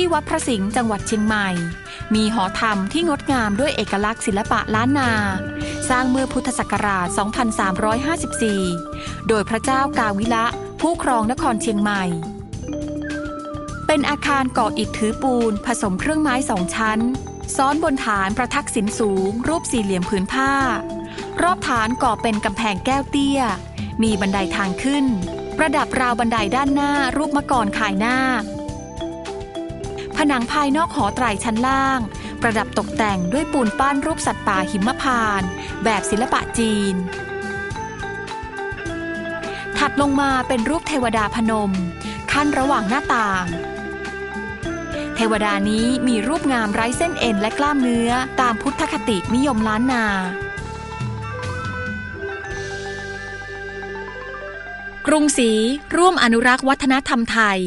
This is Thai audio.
ที่วัดพระสิงห์จังหวัดเชียงใหม่ มีหอธรรมที่งดงามด้วยเอกลักษณ์ศิลปะล้านนา สร้างเมื่อพุทธศักราช 2354 โดยพระเจ้ากาวิละผู้ครองนครเชียงใหม่ เป็นอาคารก่ออิฐถือปูนผสมเครื่องไม้สองชั้น ซ้อนบนฐานประทักษิณสูง รูปสี่เหลี่ยมผืนผ้า รอบฐานก่อเป็นกำแพงแก้วเตี้ย มีบันไดทางขึ้น ประดับราวบันไดด้านหน้ารูปมะกรขายหน้า คผนังภายนอกหอไตรชั้นล่าง ประดับตกแต่งด้วยปูนปั้นรูปสัตว์ป่าหิมพานต์แบบศิลปะจีน ถัดลงมาเป็นรูปเทวดาพนม ขั้นระหว่างหน้าต่าง เทวดานี้มีรูปงามไร้เส้นเอ็นและกล้ามเนื้อตามพุทธคตินิยมล้านนากรุงศรีร่วมอนุรักษ์วัฒนธรรมไทย